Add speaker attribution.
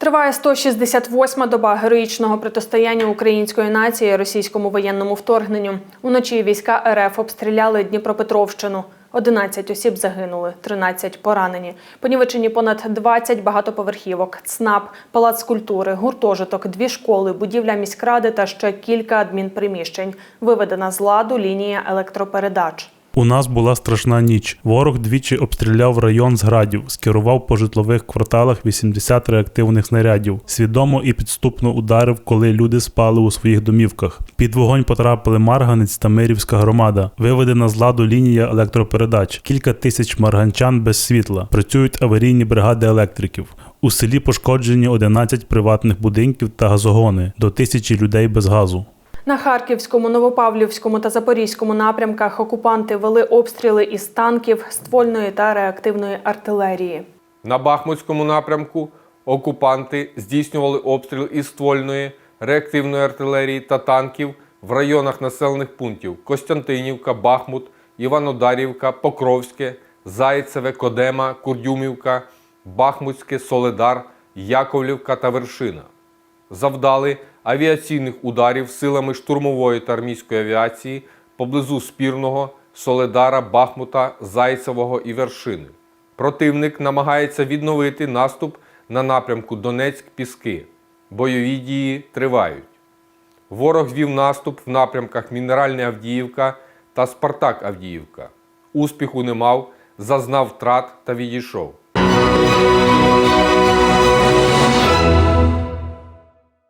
Speaker 1: Триває 168-ма доба героїчного протистояння української нації російському воєнному вторгненню. Уночі війська РФ обстріляли Дніпропетровщину. 11 осіб загинули, 13 поранені. Понівечені понад 20 багатоповерхівок, ЦНАП, палац культури, гуртожиток, дві школи, будівля міськради та ще кілька адмінприміщень. Виведена з ладу лінія електропередач.
Speaker 2: У нас була страшна ніч. Ворог двічі обстріляв район з градів, скерував по житлових кварталах 80 реактивних снарядів. Свідомо і підступно ударив, коли люди спали у своїх домівках. Під вогонь потрапили Марганець та Мирівська громада. Виведена з ладу лінія електропередач. Кілька тисяч марганчан без світла. Працюють аварійні бригади електриків. У селі пошкоджені 11 приватних будинків та газогони, до тисячі людей без газу.
Speaker 1: На Харківському, Новопавлівському та Запорізькому напрямках окупанти вели обстріли із танків, ствольної та реактивної артилерії.
Speaker 3: На Бахмутському напрямку окупанти здійснювали обстріл із ствольної, реактивної артилерії та танків в районах населених пунктів Костянтинівка, Бахмут, Іванодарівка, Покровське, Зайцеве, Кодема, Курдюмівка, Бахмутське, Соледар, Яковлівка та Вершина. Завдали авіаційних ударів силами штурмової та армійської авіації поблизу Спірного, Соледара, Бахмута, Зайцевого і Вершини. Противник намагається відновити наступ на напрямку Донецьк-Піски. Бойові дії тривають. Ворог звів наступ в напрямках Мінеральна Авдіївка та Спартак Авдіївка. Успіху не мав, зазнав втрат та відійшов.